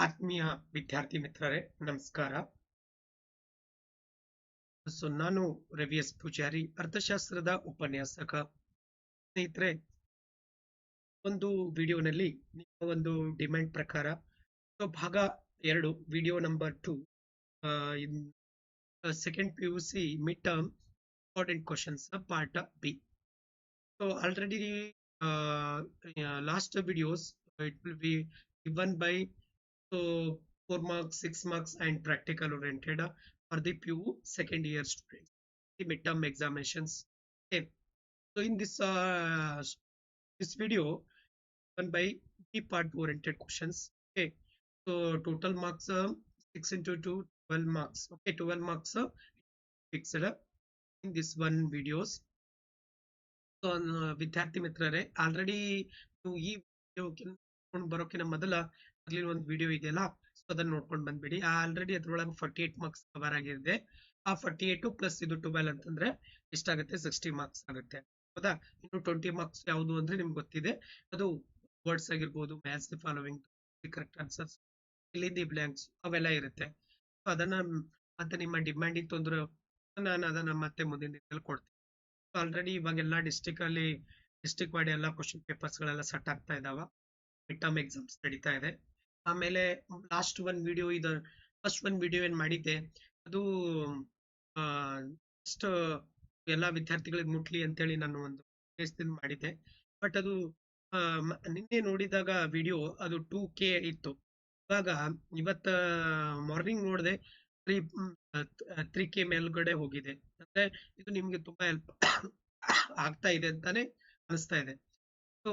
ಆತ್ಮೀಯ ವಿದ್ಯಾರ್ಥಿ ಮಿತ್ರರೇ, ನಮಸ್ಕಾರ. ಸೊ, ನಾನು ರವಿ ಎಸ್ ಪೂಜಾರಿ, ಅರ್ಥಶಾಸ್ತ್ರದ ಉಪನ್ಯಾಸಕ. ಸ್ನೇಹಿತರೆ, ಒಂದು ವಿಡಿಯೋನಲ್ಲಿ ನಿಮ್ಮ ಒಂದು ಡಿಮ್ಯಾಂಡ್ ಪ್ರಕಾರ, ಸೊ, ಭಾಗ ಎರಡು, video number two second P U C mid term important questions part B so already last videos it will be given by so 4 marks 6 marks and practical oriented uh, for the PU second year students the midterm examinations okay so in this uh, this video given by B part oriented questions okay so total marks uh, 6 into 2 12 marks okay 12 marks uh, fixed uh, in this one videos so ವಿದ್ಯಾರ್ಥಿ ಮಿತ್ರರೇ already ನೀವು ಈ video ಬರೋಕಿನ ಮೊದಲ ಮೊದಲಿನ ಒಂದು video ಇದೆಯಲ್ಲ so ಅದನ್ನ ನೋಡ್ಕೊಂಡು ಬಂದ್ಬಿಡಿ. ಆಲ್ರೆಡಿ ಅದ್ರೊಳಗೆ ಫಾರ್ಟಿ ಏಟ್ ಮಾರ್ಕ್ಸ್ ಕವರ್ ಆಗಿದೆ ಆ ಫಾರ್ಟಿ ಏಟ್ ಪ್ಲಸ್ ಇದು ಟ್ವೆಲ್ ಅಂತಂದ್ರೆ ಎಷ್ಟಾಗುತ್ತೆ ಸಿಕ್ಸ್ಟಿ ಮಾರ್ಕ್ಸ್ ಆಗುತ್ತೆ. ಹೌದಾ? ಇನ್ನು ಟ್ವೆಂಟಿ ಮಾರ್ಕ್ಸ್ ಯಾವುದು ಅಂದ್ರೆ ನಿಮ್ಗೆ ಗೊತ್ತಿದೆ. ಅದು ವರ್ಡ್ಸ್ ಆಗಿರ್ಬೋದು match the following correct answers ಇಲ್ಲಿ ದಿ ಬ್ಲಾಂಕ್ಸ್ ಅವೆಲ್ಲ ಇರುತ್ತೆ. ಸೊ ಅದನ್ನ ಮತ್ತೆ ನಿಮ್ಮ ಡಿಮ್ಯಾಂಡ್ ಇತ್ತು ನಾನು ಅದನ್ನ ಮತ್ತೆ ಮುಂದಿನ ದಿನದಲ್ಲಿ ಕೊಡ್ತೀನಿ. ಆಲ್ರೆಡಿ ಇವಾಗೆಲ್ಲ ಡಿಸ್ಟಿಕ್ ಅಲ್ಲಿ ಡಿಸ್ಟಿಕ್ ವೈಡ್ ಎಲ್ಲ ಕ್ವಶನ್ ಪೇಪರ್ಸ್ ಗಳೆಲ್ಲ ಸೆಟ್ ಆಗ್ತಾ ಇದಾವ. ಮಿಡ್ ಟರ್ಮ್ ಎಕ್ಸಾಮ್ಸ್ ನಡೀತಾ ಇದೆ. ಆಮೇಲೆ ಲಾಸ್ಟ್ ಒನ್ ವಿಡಿಯೋ ಇದು ಫಸ್ಟ್ ಒನ್ ವಿಡಿಯೋ ಏನು ಮಾಡಿದ್ದೆ, ಅದು ಫಸ್ಟ್ ಎಲ್ಲ ವಿದ್ಯಾರ್ಥಿಗಳಿಗೆ ಮುಟ್ಲಿ ಅಂತೇಳಿ ನಾನು ಒಂದು ಉದ್ದೇಶದಿಂದ ಮಾಡಿದ್ದೆ. ಬಟ್ ಅದು ನಿನ್ನೆ ನೋಡಿದಾಗ ವಿಡಿಯೋ ಅದು ಟೂ ಕೆ ಇತ್ತು. ಇವಾಗ ಇವತ್ತ ಮಾರ್ನಿಂಗ್ ನೋಡಿದೆ ತ್ರೀ ತ್ರೀ ಕೆ ಮೇಲ್ಗಡೆ ಹೋಗಿದೆ. ಅಂದ್ರೆ ಇದು ನಿಮ್ಗೆ ತುಂಬಾ ಹೆಲ್ಪ್ ಆಗ್ತಾ ಇದೆ ಅಂತಾನೆ ಅನಿಸ್ತಾ ಇದೆ. ಸೊ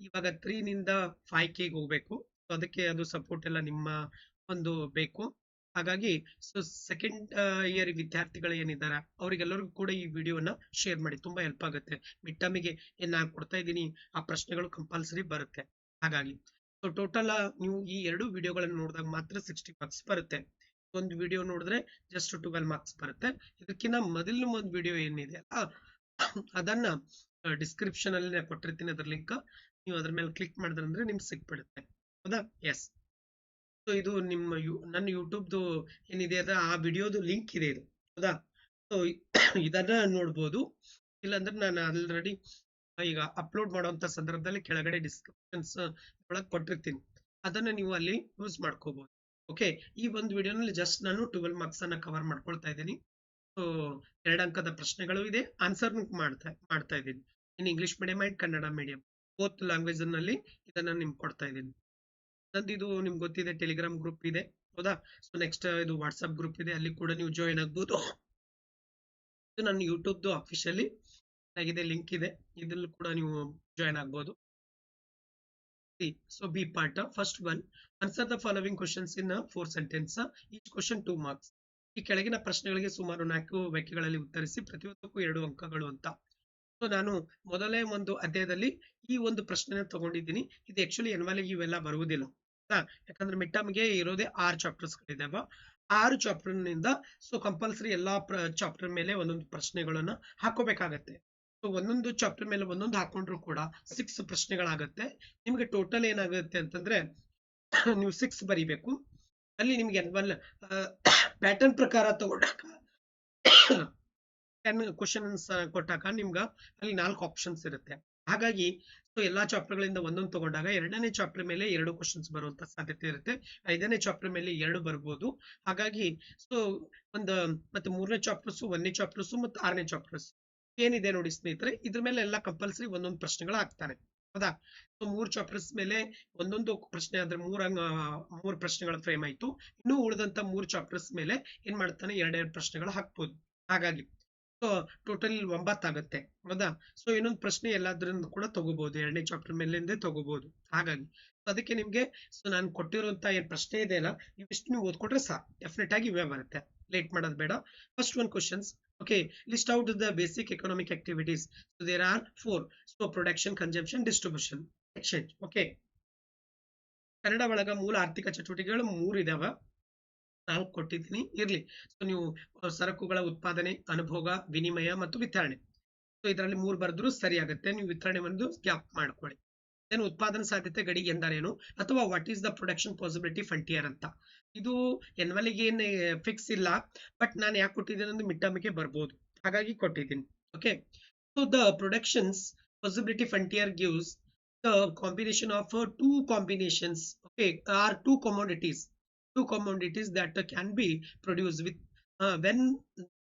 ಇವಾಗ ತ್ರೀನಿಂದ ಫೈವ್ ಕೆಗೆ ಹೋಗ್ಬೇಕು. ಸೊ ಅದಕ್ಕೆ ಅದು ಸಪೋರ್ಟ್ ಎಲ್ಲ ನಿಮ್ಮ ಒಂದು ಬೇಕು. ಹಾಗಾಗಿ ಸೊ ಸೆಕೆಂಡ್ ಇಯರ್ ವಿದ್ಯಾರ್ಥಿಗಳು ಏನಿದ್ದಾರೆ, ಅವರಿಗೆಲ್ಲರಿಗೂ ಕೂಡ ಈ ವಿಡಿಯೋನ ಶೇರ್ ಮಾಡಿ. ತುಂಬಾ ಹೆಲ್ಪ್ ಆಗುತ್ತೆ. ಮಿಡ್ ಟರ್ಮಿಗೆ ಏನ್ ನಾನು ಕೊಡ್ತಾ ಇದ್ದೀನಿ, ಆ ಪ್ರಶ್ನೆಗಳು ಕಂಪಲ್ಸರಿ ಬರುತ್ತೆ. ಹಾಗಾಗಿ ಸೊ ಟೋಟಲ್ ನೀವು ಈ ಎರಡು ವಿಡಿಯೋಗಳನ್ನು ನೋಡಿದಾಗ ಮಾತ್ರ ಸಿಕ್ಸ್ಟಿ ಮಾರ್ಕ್ಸ್ ಬರುತ್ತೆ. ಒಂದು ವಿಡಿಯೋ ನೋಡಿದ್ರೆ ಜಸ್ಟ್ ಟ್ವೆಲ್ ಮಾರ್ಕ್ಸ್ ಬರುತ್ತೆ. ಇದಕ್ಕಿಂತ ಮೊದಲಿನ ಒಂದು ವಿಡಿಯೋ ಏನಿದೆ ಅಲ್ಲ, ಅದನ್ನ ಡಿಸ್ಕ್ರಿಪ್ಷನ್ ಅಲ್ಲಿ ಕೊಟ್ಟಿರ್ತೀನಿ ಅದ್ರ ಲಿಂಕ್ ನೀವು ಅದ್ರ ಮೇಲೆ ಕ್ಲಿಕ್ ಮಾಡಿದ್ರಂದ್ರೆ ನಿಮ್ಗೆ ಸಿಕ್ಬಿಡುತ್ತೆ. ಹೌದಾ? ಎಸ್ ಸೊ ಇದು ನಿಮ್ಮ ಯು, ನನ್ನ ಯೂಟ್ಯೂಬ್ದು ಏನಿದೆ ಅದ, ಆ ವಿಡಿಯೋದು ಲಿಂಕ್ ಇದೆ ಇದು. ಹೌದಾ? ಸೊ ಇದನ್ನ ನೋಡ್ಬೋದು. ಇಲ್ಲಾಂದ್ರೆ ನಾನು ಆಲ್ರೆಡಿ ಈಗ ಅಪ್ಲೋಡ್ ಮಾಡುವಂತ ಸಂದರ್ಭದಲ್ಲಿ ಕೆಳಗಡೆ ಡಿಸ್ಕ್ರಿಪ್ಷನ್ಸ್ ಒಳಗೆ ಕೊಟ್ಟಿರ್ತೀನಿ. ಅದನ್ನ ನೀವು ಅಲ್ಲಿ ಯೂಸ್ ಮಾಡ್ಕೋಬೋದು. ಓಕೆ ಈ ಒಂದು ವಿಡಿಯೋನಲ್ಲಿ ಜಸ್ಟ್ ನಾನು ಟ್ವೆಲ್ ಮಾರ್ಕ್ಸ್ ಅನ್ನ ಕವರ್ ಮಾಡ್ಕೊಳ್ತಾ ಇದ್ದೀನಿ. ಸೊ ಎರಡು ಅಂಕದ ಪ್ರಶ್ನೆಗಳು ಇದೆ. ಆನ್ಸರ್ ಮಾಡ್ತಾ ಮಾಡ್ತಾ ಇದ್ದೀನಿ. In English medium and Kannada medium ಲ್ಯಾಂಗ್ವೇಜ್ನಲ್ಲಿ ಇದನ್ನ ನಿಮ್ಗೆ ಕೊಡ್ತಾ ಇದ್ದೀನಿ. ನಂದು ಇದು ನಿಮ್ಗೆ ಗೊತ್ತಿದೆ ಟೆಲಿಗ್ರಾಮ್ ಗ್ರೂಪ್ ಇದೆ. ಹೌದಾ? ಸೊ ನೆಕ್ಸ್ಟ್ ಇದು ವಾಟ್ಸಪ್ ಗ್ರೂಪ್ ಇದೆ. ಅಲ್ಲಿ ಕೂಡ ನೀವು ಜಾಯಿನ್ ಆಗ್ಬೋದು. ಇದು ನನ್ನ ಯೂಟ್ಯೂಬ್ದು ಅಫಿಷಿಯಲಿ ಆಗಿದೆ ಲಿಂಕ್ ಇದೆ. ಇದ್ರಲ್ಲಿ ಕೂಡ ನೀವು ಜಾಯಿನ್ ಆಗ್ಬೋದು. So B part first one answer the following questions in four sentence each question two marks ಈ ಕೆಳಗಿನ ಪ್ರಶ್ನೆಗಳಿಗೆ ಸುಮಾರು ನಾಲ್ಕು ವಾಕ್ಯಗಳಲ್ಲಿ ಉತ್ತರಿಸಿ, ಪ್ರತಿಯೊಂದಕ್ಕೂ ಎರಡು ಅಂಕಗಳು ಅಂತ. ಸೊ ನಾನು ಮೊದಲೇ ಒಂದು ಅಧ್ಯಾಯದಲ್ಲಿ ಈ ಒಂದು ಪ್ರಶ್ನೆನ ತಗೊಂಡಿದ್ದೀನಿ. ಇದು ಆಕ್ಚುಲಿ ಎನ್ವಲ್ ಇವೆಲ್ಲ ಬರುವುದಿಲ್ಲ. ಯಾಕಂದ್ರೆ ಮಿಡ್ ಟರ್ಮ್ಗೆ ಇರೋದೇ ಆರು ಚಾಪ್ಟರ್ಸ್ ಗಳಿದಾವ. ಆರು ಚಾಪ್ಟರ್ನಿಂದ ಸೊ ಕಂಪಲ್ಸರಿ ಎಲ್ಲಾ ಚಾಪ್ಟರ್ ಮೇಲೆ ಒಂದೊಂದು ಪ್ರಶ್ನೆಗಳನ್ನ ಹಾಕೋಬೇಕಾಗತ್ತೆ. ಸೊ ಒಂದೊಂದು ಚಾಪ್ಟರ್ ಮೇಲೆ ಒಂದೊಂದು ಹಾಕೊಂಡ್ರು ಕೂಡ ಸಿಕ್ಸ್ ಪ್ರಶ್ನೆಗಳಾಗತ್ತೆ. ನಿಮ್ಗೆ ಟೋಟಲ್ ಏನಾಗುತ್ತೆ ಅಂತಂದ್ರೆ ನೀವು ಸಿಕ್ಸ್ ಬರಿಬೇಕು. ಅಲ್ಲಿ ನಿಮ್ಗೆ ಒಂದು ಪ್ಯಾಟರ್ನ್ ಪ್ರಕಾರ ತಗೊಂಡಾಗ ಟೆನ್ ಕ್ವಶನ್ಸ್ ಕೊಟ್ಟಾಗ ನಿಮ್ಗ ಅಲ್ಲಿ ನಾಲ್ಕು ಆಪ್ಷನ್ಸ್ ಇರುತ್ತೆ. ಹಾಗಾಗಿ ಎಲ್ಲಾ ಚಾಪ್ಟರ್ಗಳಿಂದ ಒಂದೊಂದು ತಗೊಂಡಾಗ ಎರಡನೇ ಚಾಪ್ಟರ್ ಮೇಲೆ ಎರಡು ಕ್ವಶನ್ಸ್ ಬರುವಂತ ಸಾಧ್ಯತೆ ಇರುತ್ತೆ. ಐದನೇ ಚಾಪ್ಟರ್ ಮೇಲೆ ಎರಡು ಬರ್ಬೋದು. ಹಾಗಾಗಿ ಸೊ ಒಂದು ಮತ್ತೆ ಮೂರನೇ ಚಾಪ್ಟರ್ಸ್ ಒಂದನೇ ಚಾಪ್ಟರ್ಸ್ ಮತ್ತು ಆರನೇ ಚಾಪ್ಟರ್ಸ್ ಏನಿದೆ ನೋಡಿ ಸ್ನೇಹಿತರೆ, ಇದ್ರ ಮೇಲೆ ಎಲ್ಲ ಕಂಪಲ್ಸರಿ ಒಂದೊಂದು ಪ್ರಶ್ನೆಗಳು ಹಾಕ್ತಾರೆ ಹೌದಾ? ಸೊ ಮೂರ್ ಚಾಪ್ಟರ್ಸ್ ಮೇಲೆ ಒಂದೊಂದು ಪ್ರಶ್ನೆ ಅಂದ್ರೆ ಮೂರ ಮೂರ್ ಪ್ರಶ್ನೆಗಳ ಫ್ರೇಮ್ ಆಯ್ತು. ಇನ್ನು ಉಳಿದಂತ ಮೂರ್ ಚಾಪ್ಟರ್ಸ್ ಮೇಲೆ ಏನ್ ಮಾಡ್ತಾನೆ? ಎರಡೆರಡು ಪ್ರಶ್ನೆಗಳು ಹಾಕ್ಬೋದು. ಹಾಗಾಗಿ ಟೋಟಲ್ ಒಂಬತ್ತಾಗುತ್ತೆ ಹೌದಾ? ಸೊ ಇನ್ನೊಂದು ಪ್ರಶ್ನೆ ಎಲ್ಲಾದ್ರಿಂದ ಕೂಡ ತಗೋಬಹುದು ಎರಡನೇ ಚಾಪ್ಟರ್ ಮೇಲಿಂದ ತಗೋಬಹುದು ಹಾಗಾಗಿ ಅದಕ್ಕೆ ನಿಮ್ಗೆ ಸೊ ನಾನು ಕೊಟ್ಟಿರುವಂತ ಏನ್ ಪ್ರಶ್ನೆ ಇದೆ ಅಲ್ಲ, ಇವಿಷ್ಟು ನೀವು ಓದ್ಕೊಟ್ರೆ ಸಾ ಡೆಫಿನೆಟ್ ಆಗಿ ಇವೇ ಬರುತ್ತೆ. ಲೇಟ್ ಮಾಡೋದು ಬೇಡ. First one questions okay list out the basic economic activities so there are four so production consumption distribution exchange okay Kannada ಒಳಗ ಮೂಲ ಆರ್ಥಿಕ ಚಟುವಟಿಕೆಗಳು ಮೂರು ಇದಾವ. ನಾಲ್ಕು ಕೊಟ್ಟಿದ್ದೀನಿ. ಇರಲಿ. ಸೊ ನೀವು ಸರಕುಗಳ ಉತ್ಪಾದನೆ, ಅನುಭೋಗ, ವಿನಿಮಯ ಮತ್ತು ವಿತರಣೆ. ಸೊ ಇದರಲ್ಲಿ ಮೂರು ಬರೆದ್ರು ಸರಿ ಆಗುತ್ತೆ ನೀವು ವಿತರಣೆ ಒಂದು ಗ್ಯಾಪ್ ಮಾಡ್ಕೊಳ್ಳಿ. ದೆನ್ ಉತ್ಪಾದನಾ ಸಾಧ್ಯತೆ ಗಡಿ ಎಂದರೇನು? ಅಥವಾ what is the production possibility frontier ಅಂತ. ಇದು ಎನ್ವಲಿಗೆ ಏನು ಫಿಕ್ಸ್ ಇಲ್ಲ. ಬಟ್ ನಾನು ಯಾಕೆ ಕೊಟ್ಟಿದ್ದೀನಿ ಅಂದ್ರೆ ಮಿಡ್ ಬರ್ಬೋದು. ಹಾಗಾಗಿ ಕೊಟ್ಟಿದ್ದೀನಿ. Okay so the productions possibility frontier gives the combination of two combinations okay are two commodities. Two commodities that can be produced with uh, when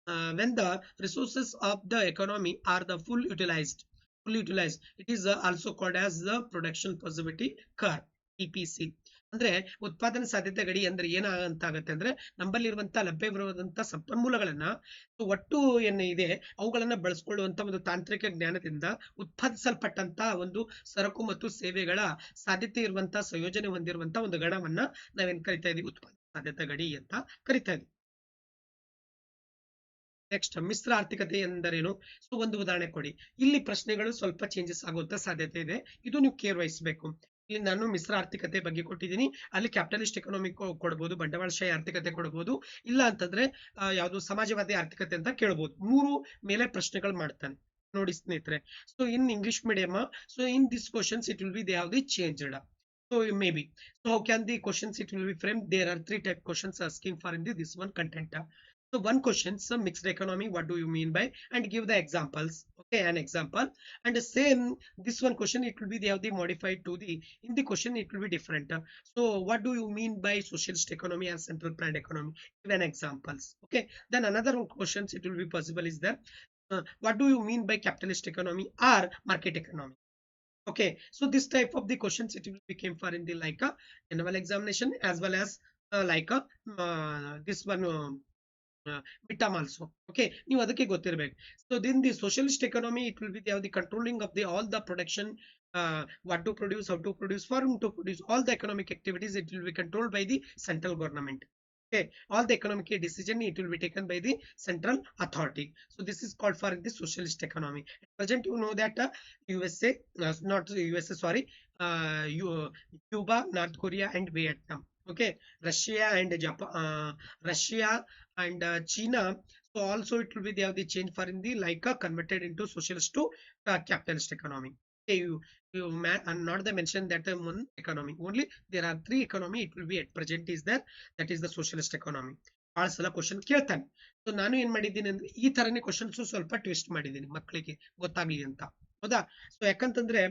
uh, when the resources of the economy are the full utilized fully utilized. It is uh, also called as the production possibility curve EPC ಅಂದ್ರೆ ಉತ್ಪಾದನೆ ಸಾಧ್ಯತೆ ಗಡಿ ಅಂದ್ರೆ ಏನಾಗಂತ ಆಗತ್ತೆ ಅಂದ್ರೆ ನಮ್ಮಲ್ಲಿರುವಂತ ಲಭ್ಯವಿರುವಂತ ಸಂಪನ್ಮೂಲಗಳನ್ನ ಒಟ್ಟು ಏನು ಇದೆ, ಅವುಗಳನ್ನ ಬಳಸ್ಕೊಳ್ಳುವಂತ ಒಂದು ತಾಂತ್ರಿಕ ಜ್ಞಾನದಿಂದ ಉತ್ಪಾದಿಸಲ್ಪಟ್ಟಂತ ಒಂದು ಸರಕು ಮತ್ತು ಸೇವೆಗಳ ಸಾಧ್ಯತೆ ಇರುವಂತ, ಸಂಯೋಜನೆ ಹೊಂದಿರುವಂತ ಒಂದು ಗಣವನ್ನ ನಾವೇನ್ ಕರಿತಾ ಇದೀವಿ, ಉತ್ಪಾದನಾ ಸಾಧ್ಯತೆ ಗಡಿ ಅಂತ ಕರಿತಾ ಇದೀವಿ. ನೆಕ್ಸ್ಟ್ ಮಿಶ್ರ ಆರ್ಥಿಕತೆ ಎಂದರೇನು? ಸೊ ಒಂದು ಉದಾಹರಣೆ ಕೊಡಿ. ಇಲ್ಲಿ ಪ್ರಶ್ನೆಗಳು ಸ್ವಲ್ಪ ಚೇಂಜಸ್ ಆಗುವಂತ ಸಾಧ್ಯತೆ ಇದೆ. ಇದು ನೀವು ಕೇರ್ ವಹಿಸಬೇಕು. ಇಲ್ಲಿ ನಾನು ಮಿಶ್ರ ಆರ್ಥಿಕತೆ ಬಗ್ಗೆ ಕೊಟ್ಟಿದ್ದೀನಿ. ಅಲ್ಲಿ ಕ್ಯಾಪಿಟಲಿಸ್ಟ್ ಎಕನಾಮಿ ಕೊಡ್ಬೋದು ಬಂಡವಾಳಶಾಹಿ ಆರ್ಥಿಕತೆ ಕೊಡ್ಬೋದು ಇಲ್ಲ ಅಂತಂದ್ರೆ ಯಾವುದು ಸಮಾಜವಾದಿ ಆರ್ಥಿಕತೆ ಅಂತ ಕೇಳ್ಬೋದು. ಮೂರು ಮೇಲೆ ಪ್ರಶ್ನೆಗಳು ಮಾಡ್ತಾನೆ. ನೋಡಿ ಸ್ನೇಹಿತರೆ so in English medium so in this questions it will be they have the so so maybe so how can the questions it will be framed? There are three type questions asking for in the, this one content. So one question some mixed economy what do you mean by? And give the examples okay an example. And the same this one question it will be they have the modified to the in the question it will be different. So what do you mean by socialist economy and central planned economy? Give an examples okay. Then another questions it will be possible is there uh, what do you mean by capitalist economy or market economy? Okay so this type of the questions it will became for in the like a annual examination as well as uh, like a uh, this one uh, uh, midterm also okay ನೀವು ಅದಕ್ಕೆ ಗೊತ್ತಿರಬೇಕು so then the socialist economy it will be they have the controlling of the all the production uh, what to produce how to produce for whom to produce all the economic activities it will be controlled by the central government okay all the economic decision it will be taken by the central authority so this is called for the socialist economy at present you know that uh, usa uh, not usa sorry uh, you, cuba north korea and vietnam okay russia and japan uh, russia and uh, china so also it will be they have the change for in the like uh, converted into socialist to uh, capitalist economy okay you you and not the mention that uh, one economy only there are three economy it will be at present is there that is the socialist economy ಬಹಳ ಸಲ question ಕೇಳ್ತಾನೆ so ನಾನು ಏನ್ ಮಾಡಿದ್ದೀನಿ ಅಂದ್ರೆ ಈ ತರನೇ questions ಸ್ವಲ್ಪ ಟ್ವಿಸ್ಟ್ ಮಾಡಿದ್ದೀನಿ ಮಕ್ಕಳಿಗೆ ಗೊತ್ತಾಗ್ಲಿ ಅಂತ ಹೌದಾ? ಸೊ ಯಾಕಂತಂದ್ರೆ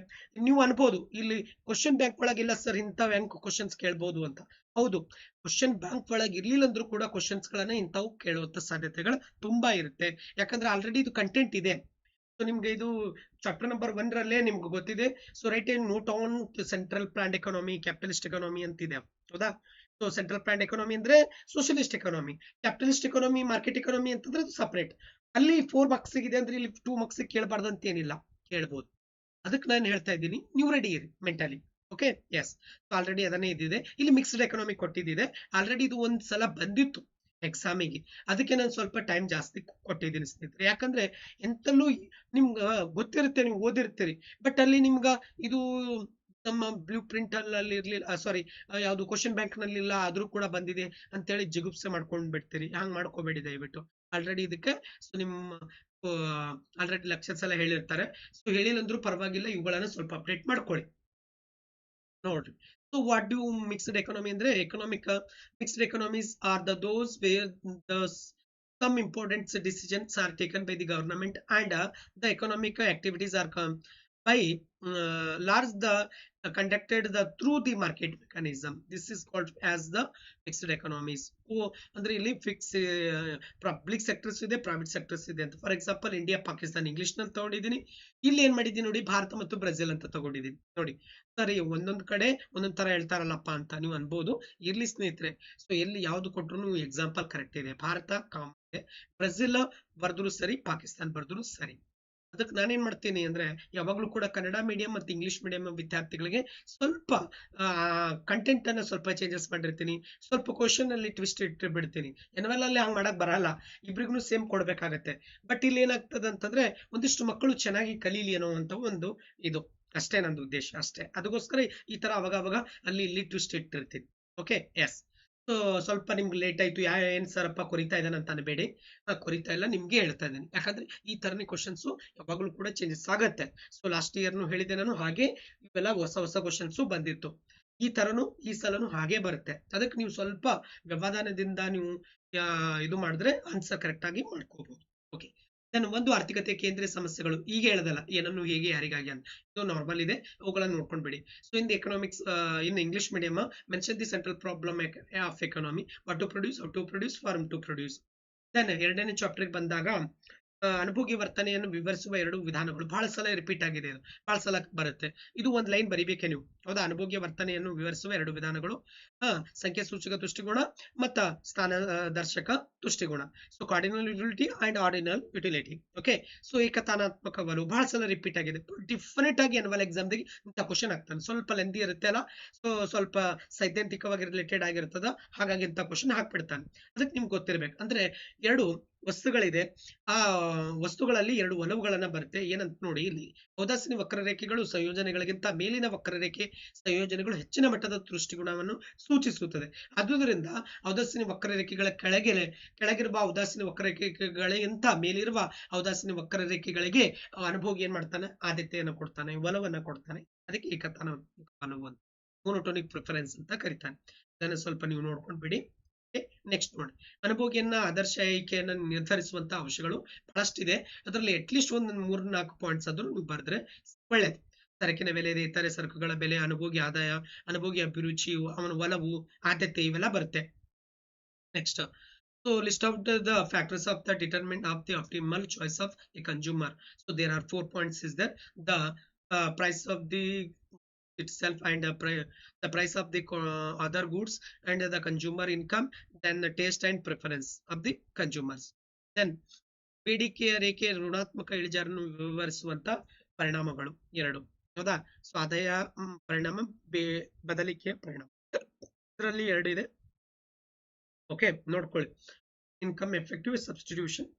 ನೀವು ಅನ್ಬೋದು, ಇಲ್ಲಿ ಕ್ವಶನ್ ಬ್ಯಾಂಕ್ ಒಳಗೆ ಇಲ್ಲ ಸರ್ ಇಂಥ ಬ್ಯಾಂಕ್ ಕ್ವಶನ್ಸ್ ಕೇಳ್ಬೋದು ಅಂತ. ಹೌದು ಕ್ವಶನ್ ಬ್ಯಾಂಕ್ ಒಳಗೆ ಇರ್ಲಿಲ್ಲ ಅಂದ್ರೂ ಕೂಡ ಕ್ವಶನ್ಸ್ ಗಳನ್ನ ಇಂಥವು ಕೇಳುವಂತ ಸಾಧ್ಯತೆಗಳು ತುಂಬಾ ಇರುತ್ತೆ. ಯಾಕಂದ್ರೆ ಆಲ್ರೆಡಿ ಇದು ಕಂಟೆಂಟ್ ಇದೆ. ಸೊ ನಿಮ್ಗೆ ಇದು ಚಾಪ್ಟರ್ ನಂಬರ್ ಒನ್ ರಲ್ಲೇ ನಿಮ್ಗೆ ಗೊತ್ತಿದೆ. So write an note on central planned economy capitalist economy ಅಂತಿದೆ. ಹೌದಾ? ಸೊ ಸೆಂಟ್ರಲ್ ಪ್ಲಾಂಡ್ ಎಕಾನಮಿ ಅಂದ್ರೆ socialist economy capitalist economy market economy ಅಂತಂದ್ರೆ ಸಪರೇಟ್ ಅಲ್ಲಿ ಫೋರ್ ಮಾರ್ಕ್ಸ್ ಇದೆ ಅಂದ್ರೆ ಇಲ್ಲಿ ಟೂ ಮಾರ್ಕ್ಸ್ ಕೇಳಬಾರ್ದು ಅಂತ ಏನಿಲ್ಲ. ಕೇಳ್ಬೋದು. ಅದಕ್ಕೆ ನಾನು ಹೇಳ್ತಾ ಇದ್ದೀನಿ, ನೀವು ರೆಡಿ ಇರಿ ಮೆಂಟಲಿ ಓಕೆ ಎಸ್ ಆಲ್ರೆಡಿ ಅದನ್ನೇ ಇದ್ದಿದೆ. ಇಲ್ಲಿ ಮಿಕ್ಸ್ಡ್ ಎಕನಾಮಿಕ್ ಕೊಟ್ಟಿದ್ದಿದೆ. ಆಲ್ರೆಡಿ ಇದು ಒಂದು ಸಲ ಬಂದಿತ್ತು ಎಕ್ಸಾಮಿಗೆ ಅದಕ್ಕೆ ನಾನು ಸ್ವಲ್ಪ ಟೈಮ್ ಜಾಸ್ತಿ ಕೊಟ್ಟಿದ್ದೀನಿ ಸ್ನೇಹಿತರೆ. ಯಾಕಂದ್ರೆ ಎಂತಲ್ಲೂ ನಿಮ್ಗೆ ಗೊತ್ತಿರುತ್ತೆ, ನೀವು ಓದಿರ್ತೀರಿ. ಬಟ್ ಅಲ್ಲಿ ನಿಮ್ಗೆ ಇದು ನಮ್ಮ ಬ್ಲೂ ಪ್ರಿಂಟ್ ಅಲ್ಲಿ ಇರ್ಲಿಲ್ಲ ಸಾರಿ ಯಾವ್ದು ಕ್ವಶನ್ ಬ್ಯಾಂಕ್ನಲ್ಲಿ ಇಲ್ಲ ಆದ್ರೂ ಕೂಡ ಬಂದಿದೆ ಅಂತೇಳಿ ಜಿಗುಪ್ಸೆ ಮಾಡ್ಕೊಂಡ್ ಬಿಡ್ತೀರಿ. ಹಂಗ್ ಮಾಡ್ಕೋಬೇಡಿ ದಯವಿಟ್ಟು. ಆಲ್ರೆಡಿ ಇದಕ್ಕೆ ಸೊ ನಿಮ್ಮ ಆಲ್ರೆಡಿ ಲೆಕ್ಚರ್ಸ್ ಎಲ್ಲ ಹೇಳಿರ್ತಾರೆ. ಸೊ ಹೇಳಿಲ್ಲ ಅಂದ್ರೂ ಪರವಾಗಿಲ್ಲ ಇವುಗಳನ್ನ ಸ್ವಲ್ಪ ಅಪ್ಡೇಟ್ ಮಾಡ್ಕೊಳ್ಳಿ. ನೋಡ್ರಿ. So what do mixed economy ಅಂದ್ರೆ economic mixed economies are the those where the some important decisions are taken by the government and uh, the economic are come. By uh, large the uh, conducted the through the market mechanism. This is called as the ಓ ಅಂದ್ರೆ ಇಲ್ಲಿ fix public sectors ಇದೆ private sectors ಇದೆ ಅಂತ. For example India Pakistan ಇಂಗ್ಲಿಷ್ನಲ್ಲಿ ತಗೊಂಡಿದ್ದೀನಿ. ಇಲ್ಲಿ ಏನ್ ಮಾಡಿದ್ದೀನಿ ನೋಡಿ ಭಾರತ ಮತ್ತು ಬ್ರೆಜಿಲ್ ಅಂತ ತಗೊಂಡಿದ್ದೀನಿ. ನೋಡಿ ಸರಿ ಒಂದೊಂದ್ ಕಡೆ ಒಂದೊಂದ್ ತರ ಹೇಳ್ತಾರಲ್ಲಪ್ಪ ಅಂತ ನೀವು ಅನ್ಬೋದು. ಇರ್ಲಿ ಸ್ನೇಹಿತರೆ ಸೊ ಎಲ್ಲಿ ಯಾವ್ದು ಕೊಟ್ರು ಎಕ್ಸಾಂಪಲ್ ಕರೆಕ್ಟ್ ಇದೆ. ಭಾರತ ಕಾಮ್ ಇದೆ ಬ್ರೆಜಿಲ್ ಬರ್ದ್ರು ಸರಿ ಪಾಕಿಸ್ತಾನ ಬರ್ದ್ರು ಸರಿ. ಅದಕ್ಕೆ ನಾನೇನ್ ಮಾಡ್ತೀನಿ ಅಂದ್ರೆ ಯಾವಾಗ್ಲೂ ಕೂಡ ಕನ್ನಡ ಮೀಡಿಯಂ ಮತ್ತು ಇಂಗ್ಲಿಷ್ ಮೀಡಿಯಂ ವಿದ್ಯಾರ್ಥಿಗಳಿಗೆ ಸ್ವಲ್ಪ ಕಂಟೆಂಟ್ ಅನ್ನ ಸ್ವಲ್ಪ ಚೇಂಜಸ್ ಮಾಡಿರ್ತೀನಿ. ಸ್ವಲ್ಪ ಕ್ವಶನ್ ಅಲ್ಲಿ ಟ್ವಿಸ್ಟ್ ಇಟ್ಟು ಬಿಡ್ತೀನಿ ಎನ್ವೆಲ್ ಅಲ್ಲಿ ಹಂಗೆ ಮಾಡಕ್ ಬರಲ್ಲ. ಇಬ್ರಿಗೂ ಸೇಮ್ ಕೊಡ್ಬೇಕಾಗತ್ತೆ. ಬಟ್ ಇಲ್ಲಿ ಏನಾಗ್ತದೆ ಅಂತಂದ್ರೆ ಒಂದಿಷ್ಟು ಮಕ್ಕಳು ಚೆನ್ನಾಗಿ ಕಲೀಲಿ ಅನ್ನೋ ಒಂದು ಇದು. ಅಷ್ಟೇ ನಂದು ಉದ್ದೇಶ, ಅಷ್ಟೇ. ಅದಕ್ಕೋಸ್ಕರ ಈ ತರ ಅವಾಗ ಅವಾಗ ಅಲ್ಲಿ ಇಲ್ಲಿ ಟ್ವಿಸ್ಟ್ ಇಟ್ಟಿರ್ತೀನಿ. ಓಕೆ ಎಸ್ ಸೊ ಸ್ವಲ್ಪ ನಿಮ್ಗೆ ಲೇಟ್ ಆಯ್ತು, ಯಾ, ಏನ್ ಸರಪ್ಪ ಕೊರಿತಾ ಇದ್ದಾನೆ ಅಂತ ಅನ್ಬೇಡಿ. ಕೊರಿತಾ ಇಲ್ಲ, ನಿಮ್ಗೆ ಹೇಳ್ತಾ ಇದ್ದೀನಿ. ಯಾಕಂದ್ರೆ ಈ ತರನೇ ಕ್ವಶನ್ಸ್ ಯಾವಾಗಲೂ ಕೂಡ ಚೇಂಜಸ್ ಆಗತ್ತೆ. ಸೊ ಲಾಸ್ಟ್ ಇಯರ್ನು ಹೇಳಿದೆ ನಾನು, ಹಾಗೆ ಇವೆಲ್ಲ ಹೊಸ ಹೊಸ ಕ್ವಶನ್ಸ್ ಬಂದಿತ್ತು. ಈ ತರನು, ಈ ಸಲನು ಹಾಗೆ ಬರುತ್ತೆ. ಅದಕ್ಕೆ ನೀವು ಸ್ವಲ್ಪ ವ್ಯವಧಾನದಿಂದ ನೀವು ಇದು ಮಾಡಿದ್ರೆ ಆನ್ಸರ್ ಕರೆಕ್ಟಾಗಿ ಮಾಡ್ಕೋಬಹುದು ಓಕೆ ದೆನ್ ಒಂದು ಆರ್ಥಿಕತೆ ಕೇಂದ್ರೀಯ ಸಮಸ್ಯೆಗಳು. ಈಗ ಹೇಳದಲ್ಲ, ಏನನ್ನು ಹೇಗೆ, ಯಾರಿಗಾಗಿ ಅಂತ. ಇದು ನಾರ್ಮಲ್ ಇದೆ, ಅವುಗಳನ್ನ ನೋಡ್ಕೊಂಡ್ಬಿಡಿ. So in economics in English medium mention the central problem of economy what to produce to produce for whom to produce then ಎರಡನೇ ಚಾಪ್ಟರ್ ಬಂದಾಗ ಅನುಭೋಗಿ ವರ್ತನೆಯನ್ನು ವಿವರಿಸುವ ಎರಡು ವಿಧಾನಗಳು. ಬಹಳ ಸಲ ರಿಪೀಟ್ ಆಗಿದೆ ಇದು ಬಹಳ ಸಲ ಬರುತ್ತೆ. ಇದು ಒಂದು ಲೈನ್ ಬರಿಬೇಕೆ ನೀವು? ಹೌದಾ? ಅನುಭೋಗ್ಯ ವರ್ತನೆಯನ್ನು ವಿವರಿಸುವ ಎರಡು ವಿಧಾನಗಳು. ಸಂಖ್ಯೆ ಸೂಚಕ ತುಷ್ಟಿಗುಣ ಮತ್ತ ಸ್ಥಾನ ದರ್ಶಕ ತುಷ್ಟಿಗುಣ. So cardinal utility and ordinal utility okay so ಏಕತಾನಾತ್ಮಕ ಒಲವು ಬಹಳ ಸಲ ರಿಪೀಟ್ ಆಗಿದೆ. ಡಿಫರೆಂಟ್ ಆಗಿ ಅನ್ವಲ್ ಎಕ್ಸಾಮ್ದಾಗೆ ಇಂಥ ಕ್ವಶನ್ ಆಗ್ತಾನೆ ಸ್ವಲ್ಪ ಲೆಂದಿ ಇರುತ್ತೆ ಅಲ್ಲ? ಸೊ ಸ್ವಲ್ಪ ಸೈದ್ಧಾಂತಿಕವಾಗಿ ರಿಲೇಟೆಡ್ ಆಗಿರ್ತದ? ಹಾಗಾಗಿ ಇಂಥ ಕ್ವಶನ್ ಹಾಕ್ಬಿಡ್ತಾನೆ. ಅದಕ್ಕೆ ನಿಮ್ಗೆ ಗೊತ್ತಿರ್ಬೇಕು. ಅಂದ್ರೆ ಎರಡು ವಸ್ತುಗಳಿದೆ. ಆ, ವಸ್ತುಗಳಲ್ಲಿ ಎರಡು ಒಲವುಗಳನ್ನ ಬರುತ್ತೆ. ಏನಂತ ನೋಡಿ, ಇಲ್ಲಿ ಔದಾಸೀನ ವಕ್ರರೇಖೆಗಳು ಸಂಯೋಜನೆಗಳಿಗಿಂತ ಮೇಲಿನ ವಕ್ರರೇಖೆ ಸಂಯೋಜನೆಗಳು ಹೆಚ್ಚಿನ ಮಟ್ಟದ ದೃಷ್ಟಿಗುಣವನ್ನು ಸೂಚಿಸುತ್ತದೆ. ಆದುದರಿಂದ ಔದಾಸೀನ ವಕ್ರರೇಖೆಗಳ ಕೆಳಗೆ, ಕೆಳಗಿರುವ ಔದಾಸೀನ ವಕ್ರರೇಖೆಗಳಿಗಿಂತ ಮೇಲಿರುವ ಔದಾಸೀನ ವಕ್ರರೇಖೆಗಳಿಗೆ ಅನುಭೋಗಿ ಏನ್ ಮಾಡ್ತಾನೆ? ಆದ್ಯತೆಯನ್ನು ಕೊಡ್ತಾನೆ, ಒಲವನ್ನ ಕೊಡ್ತಾನೆ. ಅದಕ್ಕೆ ಏಕತಾನ ಅನುಭವ ಅಂತ ಮೋನೋಟೋನಿಕ್ ಪ್ರಿಫರೆನ್ಸ್ ಅಂತ ಕರಿತಾನೆ. ಇದನ್ನು ಸ್ವಲ್ಪ ನೀವು ನೋಡ್ಕೊಂಡ್ ಬಿಡಿ ನೆಕ್ಸ್ಟ್ ನೋಡಿ. ಅನುಭೋಗಿಯನ್ನ, ಆದರ್ಶ ಆಯ್ಕೆಯನ್ನ ನಿರ್ಧರಿಸುವಂತ ಅಂಶಗಳು ಬಹಳಷ್ಟಿದೆ ಅದರಲ್ಲಿ ಅಟ್ಲೀಸ್ಟ್ ಒಂದು ಮೂರ್ ನಾಲ್ಕು ಪಾಯಿಂಟ್ಸ್ ಆದ್ರೂ ನೀವು ಬರೆದ್ರೆ ಒಳ್ಳೇದು. ಸರಕಿನ ಬೆಲೆ ಇದೆ, ಇತರೆ ಸರಕುಗಳ ಬೆಲೆ, ಅನುಭೋಗಿ ಆದಾಯ, ಅನುಭೋಗಿ ಅಭಿರುಚಿ, ಅವನ ಒಲವು, ಆದ್ಯತೆ ಇವೆಲ್ಲ ಬರುತ್ತೆ. Next so list of the factors of the determinant of the optimal choice of a consumer so there are four points is there the price of the itself and uh, pri- the price of the uh, other goods and the consumer income then the taste and preference of the consumers then pdk rk ಋಣಾತ್ಮಕ ಇಳಿಜಾರನ್ನು vivarisuvanta parinamagalu ಎರಡು ಹೌದಾ so ಆದಾಯ ಮ್, ಪರಿಣಾಮ idralli ಎರಡು ಇದೆ okay ನೋಡ್ಕೊಳ್ಳಿ income effective substitution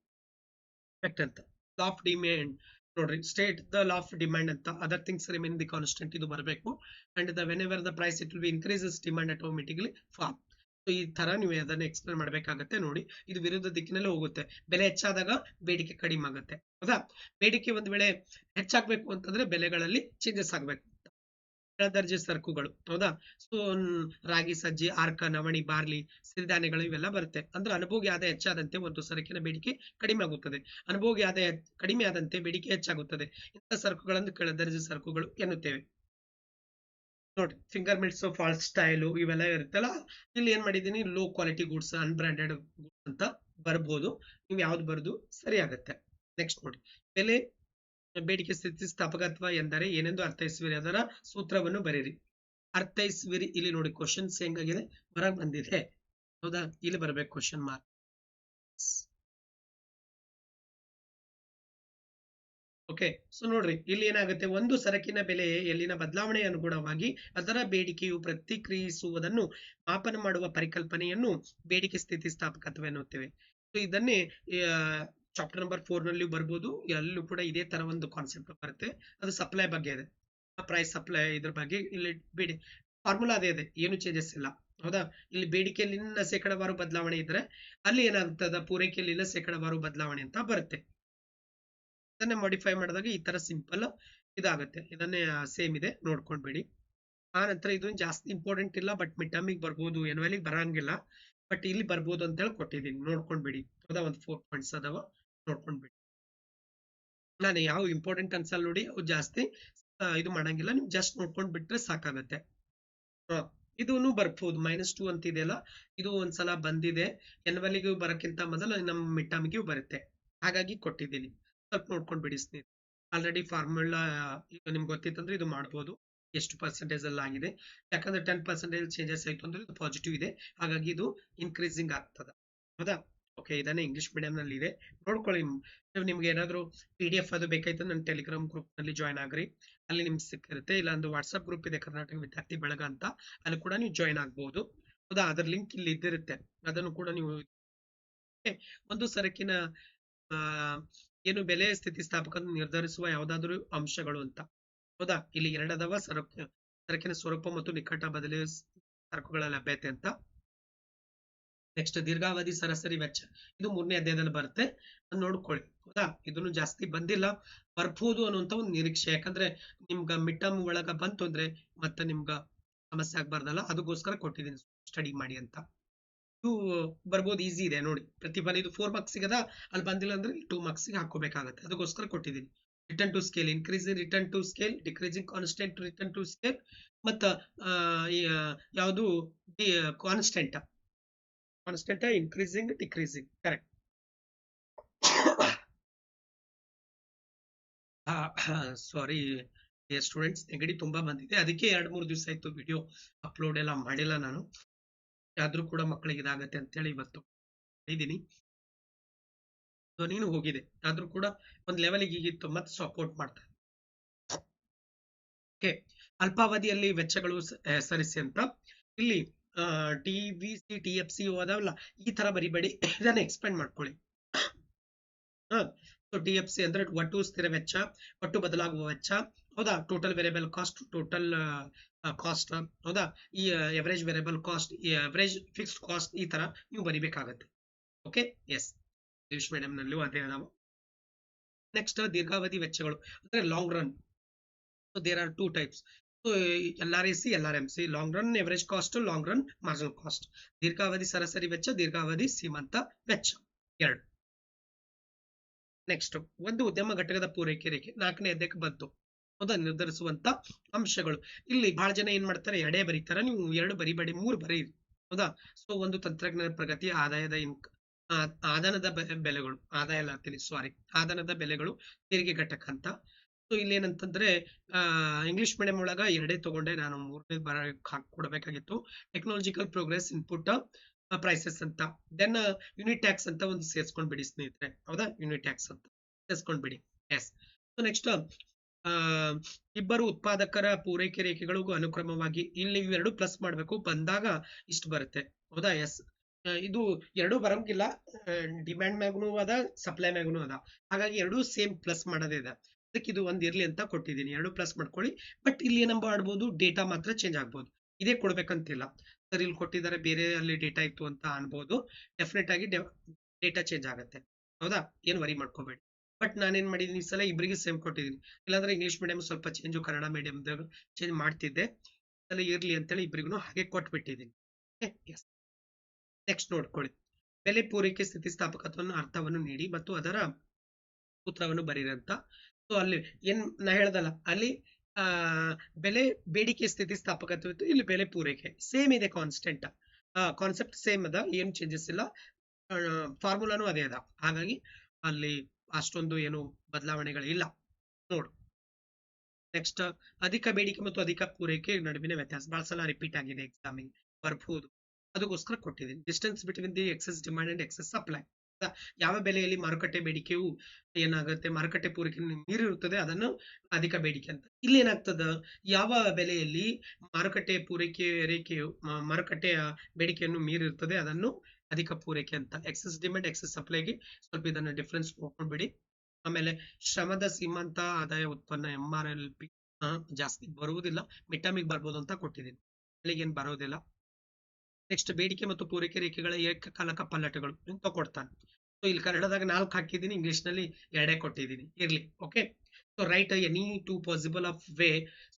effect ಅಂತ law of demand ನೋಡ್ರಿ state the law of demand ಅಂತ other things remain the constant ಇದು ಬರಬೇಕು. And the whenever the price it will be increases demand automatically so ಈ ತರ ನೀವು ಅದನ್ನ ಎಕ್ಸ್ಪ್ಲೇನ್ ಮಾಡಬೇಕಾಗತ್ತೆ ನೋಡಿ. ಇದು ವಿರುದ್ಧ ದಿಕ್ಕಿನಲ್ಲಿ ಹೋಗುತ್ತೆ. ಬೆಲೆ ಹೆಚ್ಚಾದಾಗ ಬೇಡಿಕೆ ಕಡಿಮೆ ಆಗುತ್ತೆ. ಹೌದಾ ಬೇಡಿಕೆ ಒಂದ್ ವೇಳೆ ಹೆಚ್ಚಾಗಬೇಕು ಅಂತಂದ್ರೆ ಬೆಲೆಗಳಲ್ಲಿ ಚೇಂಜಸ್ ಆಗ್ಬೇಕು. ದರ್ಜೆ ಸರಕುಗಳು, ಹೌದಾ? ಸೊ ರಾಗಿ, ಸಜ್ಜೆ, ಆರ್ಕ, ನವಣಿ, ಬಾರ್ಲಿ, ಸಿರಿಧಾನ್ಯಗಳು ಇವೆಲ್ಲ ಬರುತ್ತೆ. ಅಂದ್ರೆ ಅನುಭೋಗಿ ಆದಾಯ ಹೆಚ್ಚಾದಂತೆ ಒಂದು ಸರಕಿನ ಬೇಡಿಕೆ ಕಡಿಮೆ ಆಗುತ್ತದೆ. ಅನುಭೋಗಿ ಆದಾಯ ಕಡಿಮೆ ಆದಂತೆ ಬೇಡಿಕೆ ಹೆಚ್ಚಾಗುತ್ತದೆ. ಇಂಥ ಸರಕುಗಳನ್ನು ಕೆಳದರ್ಜೆ ಸರಕುಗಳು ಎನ್ನುತ್ತೇವೆ. ನೋಡಿ ಫಿಂಗರ್ ಮಿಟ್ಸ್ ಫಾಲ್ಸ್ ಸ್ಟೈಲು ಇವೆಲ್ಲ ಇರುತ್ತಲ್ಲ, ಇಲ್ಲಿ ಏನ್ ಮಾಡಿದೀನಿ low quality goods unbranded goods ಅಂತ ಬರ್ಬೋದು. ನೀವು ಯಾವ್ದು ಬರೆದು ಸರಿ ಆಗುತ್ತೆ ನೆಕ್ಸ್ಟ್ ನೋಡಿ, ಬೆಲೆ ಬೇಡಿಕೆ ಸ್ಥಿತಿ ಸ್ಥಾಪಕತ್ವ ಎಂದರೆ ಏನೆಂದು ಅರ್ಥೈಸುವಿರಿ, ಅದರ ಸೂತ್ರವನ್ನು ಬರೀರಿ ಅರ್ಥೈಸುವಿರಿ, ಇಲ್ಲಿ ನೋಡಿ ಕ್ವಶನ್ಸ್ ಹೆಂಗಾಗಿದೆ? ಹೊರಗೆ ಬಂದಿದೆ. ಹೌದಾ? ಇಲ್ಲಿ ಬರಬೇಕು ಕ್ವಶನ್ ಮಾರ್ಕ್ ಓಕೆ ಸೊ ನೋಡ್ರಿ, ಇಲ್ಲಿ ಏನಾಗುತ್ತೆ? ಒಂದು ಸರಕಿನ ಬೆಲೆ ಎಲ್ಲಿನ ಬದಲಾವಣೆ ಅನುಗುಣವಾಗಿ ಅದರ ಬೇಡಿಕೆಯು ಪ್ರತಿಕ್ರಿಯಿಸುವುದನ್ನು ಮಾಪನ ಮಾಡುವ ಪರಿಕಲ್ಪನೆಯನ್ನು ಬೇಡಿಕೆ ಸ್ಥಿತಿಸ್ಥಾಪಕತ್ವ ಎನ್ನುತ್ತೇವೆ. ಸೊ ಇದನ್ನೇ ಚಾಪ್ಟರ್ ನಂಬರ್ ಫೋರ್ನಲ್ಲಿ ಬರ್ಬೋದು. ಎಲ್ಲೂ ಕೂಡ ಇದೇ ತರ ಒಂದು ಕಾನ್ಸೆಪ್ಟ್ ಬರುತ್ತೆ. ಅದು ಸಪ್ಲೈ ಬಗ್ಗೆ ಇದೆ. ಪ್ರೈಸ್ ಸಪ್ಲೈ ಇದ್ರ ಬಗ್ಗೆ ಇಲ್ಲಿ ಬೇಡಿ. ಫಾರ್ಮುಲಾ ಅದೇ ಇದೆ. ಏನು ಚೇಂಜಸ್ ಇಲ್ಲ. ಹೌದಾ? ಇಲ್ಲಿ ಬೇಡಿಕೆಯಲ್ಲಿನ ಶೇಕಡವಾರು ಬದಲಾವಣೆ ಇದ್ರೆ ಅಲ್ಲಿ ಏನಾಗ್ತದ? ಪೂರೈಕೆಯಲ್ಲಿನ ಶೇಕಡವಾರು ಬದಲಾವಣೆ ಅಂತ ಬರುತ್ತೆ. ಇದನ್ನೇ ಮಾಡಿಫೈ ಮಾಡಿದಾಗ ಈ ತರ ಸಿಂಪಲ್ ಇದಾಗುತ್ತೆ. ಇದನ್ನೇ ಸೇಮ್ ಇದೆ. ನೋಡ್ಕೊಂಡ್ಬೇಡಿ. ಆ ನಂತರ ಇದು ಜಾಸ್ತಿ ಇಂಪಾರ್ಟೆಂಟ್ ಇಲ್ಲ ಬಟ್ ಮಿಡ್ ಬರ್ಬೋದು. ಎನ್ವೆಲಿಗೆ ಬರಂಗಿಲ್ಲ. ಬಟ್ ಇಲ್ಲಿ ಬರ್ಬೋದು ಅಂತ ಹೇಳಿ ಕೊಟ್ಟಿದ್ದೀನಿ. ನೋಡ್ಕೊಂಡ್ಬಿಡಿ. ಹೌದಾ? ಒಂದು ಫೋರ್ ಪಾಯಿಂಟ್ಸ್ ಅದಾವ. ನೋಡ್ಕೊಂಡ್ಬಿಡಿ. ನಾನು ಯಾವ ಇಂಪಾರ್ಟೆಂಟ್ ಅನ್ಸಲ್ ನೋಡಿ ಅವು ಜಾಸ್ತಿ ಇದು ಮಾಡಂಗಿಲ್ಲ. ನೀವು ಜಸ್ಟ್ ನೋಡ್ಕೊಂಡ್ ಬಿಟ್ರೆ ಸಾಕಾಗತ್ತೆ ಇದೂನು ಬರ್ಬೋದು. ಮೈನಸ್ ಟೂ ಅಂತ ಇದೆಯಲ್ಲ, ಇದು ಒಂದ್ಸಲ ಬಂದಿದೆ. ಎನ್ವಲಿಗೂ ಬರಕ್ಕಿಂತ ಮೊದಲು ನಮ್ಮ ಮಿಟ್ಟಾಮಿಗೂ ಬರುತ್ತೆ. ಹಾಗಾಗಿ ಕೊಟ್ಟಿದ್ದೀನಿ. ಸ್ವಲ್ಪ ನೋಡ್ಕೊಂಡ್ ಬಿಡಿ ಸ್ನೇಹಿತರೆ ಆಲ್ರೆಡಿ ಫಾರ್ಮುಲಾ ನಿಮ್ಗೆ ಗೊತ್ತಿತ್ತಂದ್ರೆ ಇದು ಮಾಡ್ಬೋದು. ಎಷ್ಟು ಪರ್ಸೆಂಟೇಜ್ ಅಲ್ಲಿ ಆಗಿದೆ. ಯಾಕಂದ್ರೆ ಟೆನ್ ಪರ್ಸೆಂಟೇಜ್ ಚೇಂಜಸ್ ಆಯ್ತು ಅಂದ್ರೆ ಇದು ಪಾಸಿಟಿವ್ ಇದೆ. ಹಾಗಾಗಿ ಇದು ಇನ್ಕ್ರೀಸಿಂಗ್ ಆಗ್ತದೆ. ಹೌದಾ? ಓಕೆ ಇದನ್ನೇ ಇಂಗ್ಲಿಷ್ ಮೀಡಿಯಂ ನಲ್ಲಿ ಇದೆ ನೋಡ್ಕೊಳ್ಳಿ ನಿಮ್ಗೆ ಏನಾದ್ರು ಪಿ ಡಿ ಎಫ್ ಅದು ಬೇಕಾಯ್ತು ನನ್ನ ಟೆಲಿಗ್ರಾಮ್ ಗ್ರೂಪ್ನಲ್ಲಿ ಜಾಯ್ನ್ ಆಗ್ರಿ. ಅಲ್ಲಿ ನಿಮ್ಗೆ ಸಿಕ್ಕಿರುತ್ತೆ. ಇಲ್ಲ ಒಂದು ವಾಟ್ಸ್ಆಪ್ ಗ್ರೂಪ್ ಇದೆ ಕರ್ನಾಟಕ ವಿದ್ಯಾರ್ಥಿ ಬಳಗ ಅಂತ. ಅಲ್ಲಿ ಕೂಡ ನೀವು ಜಾಯ್ನ್ ಆಗ್ಬೋದು. ಹೌದಾ? ಅದ್ರ ಲಿಂಕ್ ಇಲ್ಲಿ ಇದ್ದಿರುತ್ತೆ. ಅದನ್ನು ಕೂಡ ನೀವು ಒಂದು ಸರಕಿನ ಏನು ಬೆಲೆ ಸ್ಥಿತಿಸ್ಥಾಪಕ ನಿರ್ಧರಿಸುವ ಯಾವ್ದಾದ್ರು ಅಂಶಗಳು ಅಂತ. ಹೌದಾ? ಇಲ್ಲಿ ಎರಡದವ ಸರಕು, ಸರಕಿನ ಸ್ವರೂಪ ಮತ್ತು ನಿಕಟ ಬದಲಿ ಸರಕುಗಳ ಲಭ್ಯತೆ ಅಂತ. ನೆಕ್ಸ್ಟ್ ದೀರ್ಘಾವಧಿ ಸರಾಸರಿ ವೆಚ್ಚ. ಇದು ಮೂರನೇ ಅಧ್ಯಾಯದಲ್ಲಿ ಬರುತ್ತೆ. ನೋಡ್ಕೊಳ್ಳಿ. ಹೌದಾ ಇದನ್ನು ಜಾಸ್ತಿ ಬಂದಿಲ್ಲ. ಬರ್ಬೋದು ಅನ್ನುವಂತ ಒಂದು ನಿರೀಕ್ಷೆ. ಯಾಕಂದ್ರೆ ನಿಮ್ಗ ಮಿಡ್ ಟರ್ಮ್ ಒಳಗ ಬಂತು ಅಂದ್ರೆ ಮತ್ತೆ ನಿಮ್ಗ ಸಮಸ್ಯೆ ಆಗ್ಬಾರ್ದಲ್ಲ? ಅದಕ್ಕೋಸ್ಕರ ಕೊಟ್ಟಿದ್ದೀನಿ. ಸ್ಟಡಿ ಮಾಡಿ ಅಂತ. ಇದು ಬರ್ಬೋದು ಈಸಿ ಇದೆ. ನೋಡಿ. ಪ್ರತಿ ಬಾರಿ ಇದು ಫೋರ್ ಮಾರ್ಕ್ಸ್ ಸಿಗದ, ಅಲ್ಲಿ ಬಂದಿಲ್ಲ ಅಂದ್ರೆ ಟೂ ಮಾರ್ಕ್ಸ್ ಹಾಕೋಬೇಕಾಗತ್ತೆ ಅದಕ್ಕೋಸ್ಕರ ಕೊಟ್ಟಿದ್ದೀನಿ. Return to scale increasing return to scale decreasing constant return to scale ಮತ್ತ ಯಾವುದು constant constant increasing decreasing correct sorry students ನೆಗಡಿ ತುಂಬಾ ಬಂದಿದೆ. ಅದಕ್ಕೆ ಎರಡು, ಮೂರು ದಿವಸ ಆಯ್ತು ವಿಡಿಯೋ ಅಪ್ಲೋಡ್ ಎಲ್ಲ ಮಾಡಿಲ್ಲ ನಾನು. ಆದ್ರೂ ಕೂಡ ಮಕ್ಕಳಿಗೆ ಇದಾಗತ್ತೆ ಅಂತೇಳಿ ಇವತ್ತು ಇದ್ದೀನಿ ಸೊ ನೀನು ಹೋಗಿದೆ. ಆದ್ರೂ ಕೂಡ ಒಂದ್ ಲೆವೆಲ್ಗೆ ಈಗಿತ್ತು ಮತ್ತೆ ಸಪೋರ್ಟ್ ಮಾಡ್ತಾರೆ ಓಕೆ ಅಲ್ಪಾವಧಿಯಲ್ಲಿ ವೆಚ್ಚಗಳು ಸರಿಸಿ ಅಂತ. ಇಲ್ಲಿ T V C T F C ಅದಾವಲ್ಲ, ಈ ತರ ಬರಿಬೇಡಿ. ಇದನ್ನ ಎಕ್ಸ್ಪ್ಲೇನ್ ಮಾಡ್ಕೊಳ್ಳಿ. ಸೊ ಟಿ ಎಫ್ ಸಿ ಅಂದ್ರೆ ಒಟ್ಟು ಸ್ಥಿರ ವೆಚ್ಚ, ಒಟ್ಟು ಬದಲಾಗುವ ವೆಚ್ಚ, ಹೌದಾ? Total variable cost total cost ಹೌದಾ? ಈ ಎವರೇಜ್ ವೇರಿಯಬಲ್ ಕಾಸ್ಟ್ ಈ ಎವರೇಜ್ ಫಿಕ್ಸ್ಡ್ ಕಾಸ್ಟ್ ಈ ತರ ನೀವು ಬರಿಬೇಕಾಗತ್ತೆ. ಓಕೆ ಎಸ್ ಇಂಗ್ಲಿಷ್ ಮೀಡಿಯಂ ಅದೇ ಅದಾವ. ನೆಕ್ಸ್ಟ್ ದೀರ್ಘಾವಧಿ ವೆಚ್ಚಗಳು, ಅಂದ್ರೆ long run there are two types L R A C L R M C long run average cost long run marginal cost ದೀರ್ಘಾವಧಿ, ಸರಾಸರಿ ವೆಚ್ಚ, ದೀರ್ಘಾವಧಿ, ಸೀಮಂತ ವೆಚ್ಚ. ಎರಡು. ನೆಕ್ಸ್ಟ್ ಒಂದು ಉದ್ಯಮ ಘಟಕದ ಪೂರೈಕೆ ರೇಖೆ. ನಾಲ್ಕನೇ ಅಧ್ಯಕ್ಕೆ ಬಂತು. ಹೌದಾ ನಿರ್ಧರಿಸುವಂತ ಅಂಶಗಳು. ಇಲ್ಲಿ ಬಹಳ ಜನ ಏನ್ ಮಾಡ್ತಾರೆ? ಎರಡೇ ಬರೀತಾರ. ನೀವು ಎರಡು ಬರಿಬೇಡಿ ಮೂರು ಬರೀರಿ ಹೌದಾ? ಸೊ ಒಂದು ತಂತ್ರಜ್ಞಾನ ಪ್ರಗತಿ, ಆದಾಯದ ಇನ್ಕ ಆದಾನದ ಬೆಲೆಗಳು. ಆದಾಯ ಸಾರಿ ಆದಾನದ ಬೆಲೆಗಳು, ತೆರಿಗೆ ಘಟಕ ಅಂತ. ಇಲ್ಲಿ ಏನಂತಂದ್ರೆ ಇಂಗ್ಲಿಷ್ ಮೀಡಿಯಂ ಒಳಗ ಎರಡೇ ತಗೊಂಡೆ ನಾನು. ಮೂರನೇ ಬರ ಕೊಡಬೇಕಾಗಿತ್ತು. ಟೆಕ್ನಾಲಜಿಕಲ್ ಪ್ರೋಗ್ರೆಸ್ ಇನ್ಪುಟ್ ಪ್ರೈಸಸ್ ಅಂತ. ದೆನ್ ಯೂನಿಟ್ ಟ್ಯಾಕ್ಸ್ ಅಂತ ಒಂದು ಸೇರ್ಸ್ಕೊಂಡ್ ಬಿಡಿ ಸ್ನೇಹಿತರೆ. ಹೌದಾ? ಯೂನಿಟ್ ಟ್ಯಾಕ್ಸ್ ಅಂತ. ಸೇರ್ಸ್ಕೊಂಡ್ ಬಿಡಿ. ಎಸ್ ಸೊ ನೆಕ್ಸ್ಟ್ ಇಬ್ಬರು ಉತ್ಪಾದಕರ ಪೂರೈಕೆ ರೇಖೆಗಳಿಗೂ ಅನುಕ್ರಮವಾಗಿ ಇಲ್ಲಿ ಇವೆರಡು ಪ್ಲಸ್ ಮಾಡ್ಬೇಕು. ಬಂದಾಗ ಇಷ್ಟು ಬರುತ್ತೆ. ಹೌದಾ? ಎಸ್ ಇದು ಎರಡು ಬರಂಗಿಲ್ಲ. ಡಿಮ್ಯಾಂಡ್ ಮ್ಯಾಗುನು ಅದ ಸಪ್ಲೈ ಮ್ಯಾಗನು ಅದ. ಹಾಗಾಗಿ ಎರಡು ಸೇಮ್ ಪ್ಲಸ್ ಮಾಡೋದೇ ಇದೆ. ಅದಕ್ಕೆ ಇದು ಒಂದು ಇರಲಿ ಅಂತ ಕೊಟ್ಟಿದ್ದೀನಿ. ಎರಡು ಪ್ಲಸ್ ಮಾಡ್ಕೊಳ್ಳಿ. ಬಟ್ ಇಲ್ಲಿ ಏನಂಬ ಆಡ್ಬೋದು ಡೇಟಾ ಮಾತ್ರ ಚೇಂಜ್ ಆಗ್ಬೋದು. ಇದೇ ಕೊಡ್ಬೇಕಂತಿಲ್ಲ. ಸರ್ ಇಲ್ಲಿ ಕೊಟ್ಟಿದ್ದಾರೆ, ಬೇರೆ ಅಲ್ಲಿ ಡೇಟಾ ಇತ್ತು ಅಂತ ಅನ್ಬೋದು. ಡೆಫಿನೆಟ್ ಆಗಿ ಡೇಟಾ ಚೇಂಜ್ ಆಗುತ್ತೆ. ಹೌದಾ? ಏನು ವರಿ ಮಾಡ್ಕೋಬೇಡಿ. ಬಟ್ ನಾನೇನು ಮಾಡಿದೀನಿ ಈ ಸಲ ಇಬ್ಬರಿಗೆ ಸೇಮ್ ಕೊಟ್ಟಿದ್ದೀನಿ. ಇಲ್ಲಾಂದ್ರೆ ಇಂಗ್ಲಿಷ್ ಮೀಡಿಯಂ ಸ್ವಲ್ಪ ಚೇಂಜು ಕನ್ನಡ ಮೀಡಿಯಂದಾಗ ಚೇಂಜ್ ಮಾಡ್ತಿದ್ದೆ. ಸಲ ಇರಲಿ ಅಂತೇಳಿ ಇಬ್ಬರಿಗೂ ಹಾಗೆ ಕೊಟ್ಬಿಟ್ಟಿದ್ದೀನಿ. ನೆಕ್ಸ್ಟ್ ನೋಡ್ಕೊಳ್ಳಿ. ಬೆಲೆ ಪೂರೈಕೆ ಸ್ಥಿತಿಸ್ಥಾಪಕತ್ವವನ್ನು ಅರ್ಥವನ್ನು ನೀಡಿ ಮತ್ತು ಅದರ ಸೂತ್ರವನ್ನು ಬರೀರಂತ ಸೊ ಅಲ್ಲಿ ಏನ್ ನಾ ಹೇಳ್ದಲ್ಲ, ಅಲ್ಲಿ, ಆ, ಬೆಲೆ ಬೇಡಿಕೆ ಸ್ಥಿತಿ ಸ್ಥಿತಿಸ್ಥಾಪಕತ್ವ ಇತ್ತು, ಇಲ್ಲಿ ಬೆಲೆ ಪೂರೈಕೆ. ಸೇಮ್ ಇದೆ ಕಾನ್ಸ್ಟೆಂಟ್ ಕಾನ್ಸೆಪ್ಟ್ ಸೇಮ್ ಅದ, ಏನ್ ಚೇಂಜಸ್ ಇಲ್ಲ. ಫಾರ್ಮುಲಾನು ಅದೇ ಅದ. ಹಾಗಾಗಿ ಅಲ್ಲಿ ಅಷ್ಟೊಂದು ಏನು ಬದಲಾವಣೆಗಳಿಲ್ಲ ನೋಡು. ನೆಕ್ಸ್ಟ್ ಅಧಿಕ ಬೇಡಿಕೆ ಮತ್ತು ಅಧಿಕ ಪೂರೈಕೆ ನಡುವಿನ ವ್ಯತ್ಯಾಸ. ಬಹಳ ಸಲ ರಿಪೀಟ್ ಆಗಿದೆ ಎಕ್ಸಾಮಿಂಗ್ ಬರ್ಬೋದು. ಅದಕ್ಕೋಸ್ಕರ ಕೊಟ್ಟಿದ್ದೀನಿ. Distance between the excess demand and excess supply ಯಾವ ಬೆಲೆಯಲ್ಲಿ ಮಾರುಕಟ್ಟೆ ಬೇಡಿಕೆಯು ಏನಾಗುತ್ತೆ? ಮಾರುಕಟ್ಟೆ ಪೂರೈಕೆ ಮೀರಿರುತ್ತದೆ, ಅದನ್ನು ಅಧಿಕ ಬೇಡಿಕೆ ಅಂತ. ಇಲ್ಲಿ ಏನಾಗ್ತದ? ಯಾವ ಬೆಲೆಯಲ್ಲಿ ಮಾರುಕಟ್ಟೆ ಪೂರೈಕೆ ರೇಖೆಯು ಮಾರುಕಟ್ಟೆಯ ಬೇಡಿಕೆಯನ್ನು ಮೀರಿರುತ್ತದೆ, ಅದನ್ನು ಅಧಿಕ ಪೂರೈಕೆ ಅಂತ. ಎಕ್ಸಸ್ ಡಿಮ್ಯಾಂಡ್ ಎಕ್ಸಸ್ ಸಪ್ಲೈಗೆ ಸ್ವಲ್ಪ ಇದನ್ನು ಡಿಫ್ರೆನ್ಸ್ ನೋಡ್ಕೊಂಡ್ಬಿಡಿ ಆಮೇಲೆ ಶ್ರಮದ ಸೀಮಂತ ಆದಾಯ ಉತ್ಪನ್ನ ಎಂ ಆರ್ ಎಲ್ ಪಿ ಜಾಸ್ತಿ ಬರುವುದಿಲ್ಲ. ಮಿಟಮಿಗೆ ಬರ್ಬೋದು ಅಂತ ಕೊಟ್ಟಿದ್ದೀನಿ. ಬೆಳಿಗ್ಗೆ ಬರೋದಿಲ್ಲ. ನೆಕ್ಸ್ಟ್ ಬೇಡಿಕೆ ಮತ್ತು ಪೂರೈಕೆ ರೇಖೆಗಳ ಏಕಕಾಲಕ ಪಲ್ಲಟಗಳು ಕೊಡ್ತಾನೆ. ಸೊ ಇಲ್ಲಿ ಕನ್ನಡದಾಗ ನಾಲ್ಕು ಹಾಕಿದ್ದೀನಿ ಇಂಗ್ಲಿಷ್ನಲ್ಲಿ ಎರಡೇ ಕೊಟ್ಟಿದ್ದೀನಿ. ಇರ್ಲಿ okay so write any two possible of way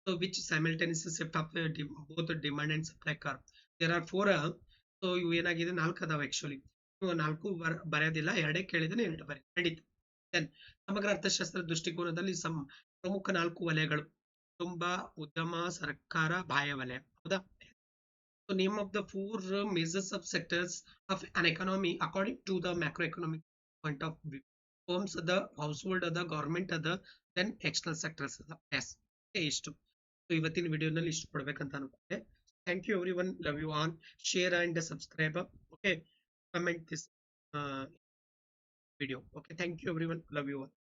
so which simultaneous shift of both demand and supply car there are four so ಇವು ಏನಾಗಿದೆ, ನಾಲ್ಕು ಅದಾವ ಆಕ್ಚುಲಿ ನಾಲ್ಕು ಬರ, ಬರೆಯೋದಿಲ್ಲ, ಎರಡೇ ಕೇಳಿದ್ರೆ ಎರಡು ಬರೀ ನಡೀತು ದೆನ್ ಸಮಗ್ರ ಅರ್ಥಶಾಸ್ತ್ರ ದೃಷ್ಟಿಕೋನದಲ್ಲಿ ಸಂ, ಪ್ರಮುಖ ನಾಲ್ಕು ವಲಯಗಳು. ಕುಟುಂಬ ಉದ್ಯಮ, ಸರ್ಕಾರ, ಬಾಹ್ಯ ವಲಯ. ಹೌದಾ? So name of the four uh, measures of sectors of an economy according to the macroeconomic point of view. Homes the household the government the then external sectors the yes ಇಷ್ಟು ಸೊ ಇವತ್ತಿನ ವಿಡಿಯೋನಲ್ಲಿ ಇಷ್ಟು ಕೊಡ್ಬೇಕಂತ ಅನ್ಕೊಂಡೆ thank you everyone love you all share and subscribe okay comment this video okay thank you everyone love you all